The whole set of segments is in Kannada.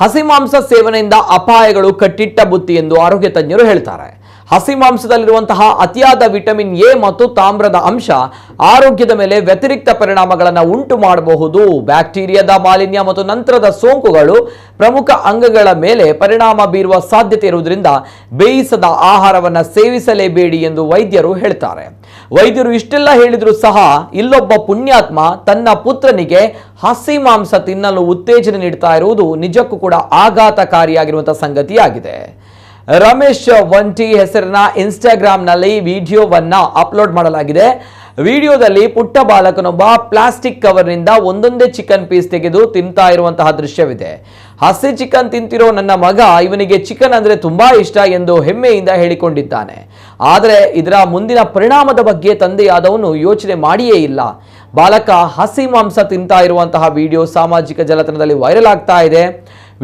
ಹಸಿ ಮಾಂಸ ಸೇವನೆಯಿಂದ ಅಪಾಯಗಳು ಕಟ್ಟಿಟ್ಟ ಬುತ್ತಿ ಎಂದು ಆರೋಗ್ಯ ತಜ್ಞರು ಹೇಳ್ತಾರೆ. ಹಸಿ ಮಾಂಸದಲ್ಲಿರುವಂತಹ ಅತಿಯಾದ ವಿಟಮಿನ್ ಎ ಮತ್ತು ತಾಮ್ರದ ಅಂಶ ಆರೋಗ್ಯದ ಮೇಲೆ ವ್ಯತಿರಿಕ್ತ ಪರಿಣಾಮಗಳನ್ನು ಉಂಟು ಮಾಡಬಹುದು. ಬ್ಯಾಕ್ಟೀರಿಯಾದ ಮಾಲಿನ್ಯ ಮತ್ತು ನಂತರದ ಸೋಂಕುಗಳು ಪ್ರಮುಖ ಅಂಗಗಳ ಮೇಲೆ ಪರಿಣಾಮ ಬೀರುವ ಸಾಧ್ಯತೆ ಇರುವುದರಿಂದ ಬೇಯಿಸದ ಆಹಾರವನ್ನು ಸೇವಿಸಲೇಬೇಡಿ ಎಂದು ವೈದ್ಯರು ಹೇಳ್ತಾರೆ. ವೈದ್ಯರು ಇಷ್ಟೆಲ್ಲ ಹೇಳಿದ್ರು ಸಹ ಇಲ್ಲೊಬ್ಬ ಪುಣ್ಯಾತ್ಮ ತನ್ನ ಪುತ್ರನಿಗೆ ಹಸಿ ಮಾಂಸ ತಿನ್ನಲು ಉತ್ತೇಜನ ನೀಡ್ತಾ ಇರುವುದು ನಿಜಕ್ಕೂ ಕೂಡ ಆಘಾತಕಾರಿಯಾಗಿರುವಂತಹ ಸಂಗತಿಯಾಗಿದೆ. ರಮೇಶ್ ಒಂಟಿ ಹೆಸರಿನ ಇನ್ಸ್ಟಾಗ್ರಾಮ್ನಲ್ಲಿ ವಿಡಿಯೋವನ್ನ ಅಪ್ಲೋಡ್ ಮಾಡಲಾಗಿದೆ. ವಿಡಿಯೋದಲ್ಲಿ ಪುಟ್ಟ ಬಾಲಕನೊಬ್ಬ ಪ್ಲಾಸ್ಟಿಕ್ ಕವರ್ನಿಂದ ಒಂದೊಂದೇ ಚಿಕನ್ ಪೀಸ್ ತೆಗೆದು ತಿಂತಾ ಇರುವಂತಹ ದೃಶ್ಯವಿದೆ. ಹಸಿ ಚಿಕನ್ ತಿಂತಿರೋ ನನ್ನ ಮಗ ಇವನಿಗೆ ಚಿಕನ್ ಅಂದ್ರೆ ತುಂಬಾ ಇಷ್ಟ ಎಂದು ಹೆಮ್ಮೆಯಿಂದ ಹೇಳಿಕೊಂಡಿದ್ದಾನೆ. ಆದರೆ ಇದರ ಮುಂದಿನ ಪರಿಣಾಮದ ಬಗ್ಗೆ ತಂದೆಯಾದವನು ಯೋಚನೆ ಮಾಡಿಯೇ ಇಲ್ಲ. ಬಾಲಕ ಹಸಿ ಮಾಂಸ ತಿಂತಾ ಇರುವಂತಹ ವಿಡಿಯೋ ಸಾಮಾಜಿಕ ಜಾಲತಾಣದಲ್ಲಿ ವೈರಲ್ ಆಗ್ತಾ ಇದೆ.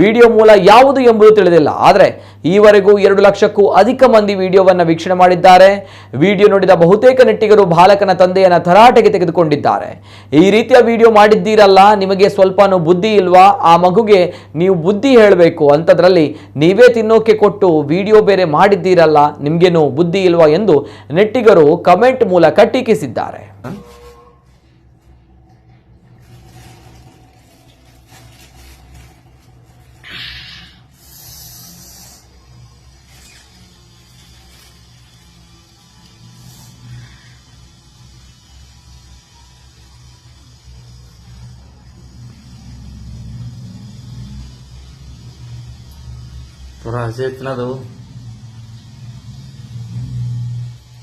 ವಿಡಿಯೋ ಮೂಲ ಯಾವುದು ಎಂಬುದು ತಿಳಿದಿಲ್ಲ. ಆದರೆ ಈವರೆಗೂ ಎರಡು ಲಕ್ಷಕ್ಕೂ ಅಧಿಕ ಮಂದಿ ವಿಡಿಯೋವನ್ನು ವೀಕ್ಷಣೆ ಮಾಡಿದ್ದಾರೆ. ವಿಡಿಯೋ ನೋಡಿದ ಬಹುತೇಕ ನೆಟ್ಟಿಗರು ಬಾಲಕನ ತಂದೆಯನ್ನು ತರಾಟೆಗೆ ತೆಗೆದುಕೊಂಡಿದ್ದಾರೆ. ಈ ರೀತಿಯ ವಿಡಿಯೋ ಮಾಡಿದ್ದೀರಲ್ಲ, ನಿಮಗೆ ಸ್ವಲ್ಪನೂ ಬುದ್ಧಿ ಇಲ್ವಾ? ಆ ಮಗುಗೆ ನೀವು ಬುದ್ಧಿ ಹೇಳಬೇಕು ಅಂಥದ್ರಲ್ಲಿ ನೀವೇ ತಿನ್ನೋಕೆ ಕೊಟ್ಟು ವಿಡಿಯೋ ಬೇರೆ ಮಾಡಿದ್ದೀರಲ್ಲ, ನಿಮಗೇನು ಬುದ್ಧಿ ಇಲ್ವಾ ಎಂದು ನೆಟ್ಟಿಗರು ಕಮೆಂಟ್ ಮೂಲಕ ಟೀಕಿಸಿದ್ದಾರೆ ಪೂರ ಹಸಿ ಐತಿನದು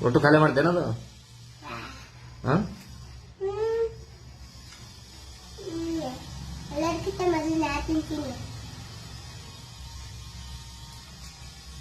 ಒಟ್ಟು ಖಾಲಿ ಮಾಡ್ತೇನದು ಹಾ? ಎಲ್ಲರಿಗಿಂತ ಮೊದಲು ನಾ ತಿಂತೀನಿ.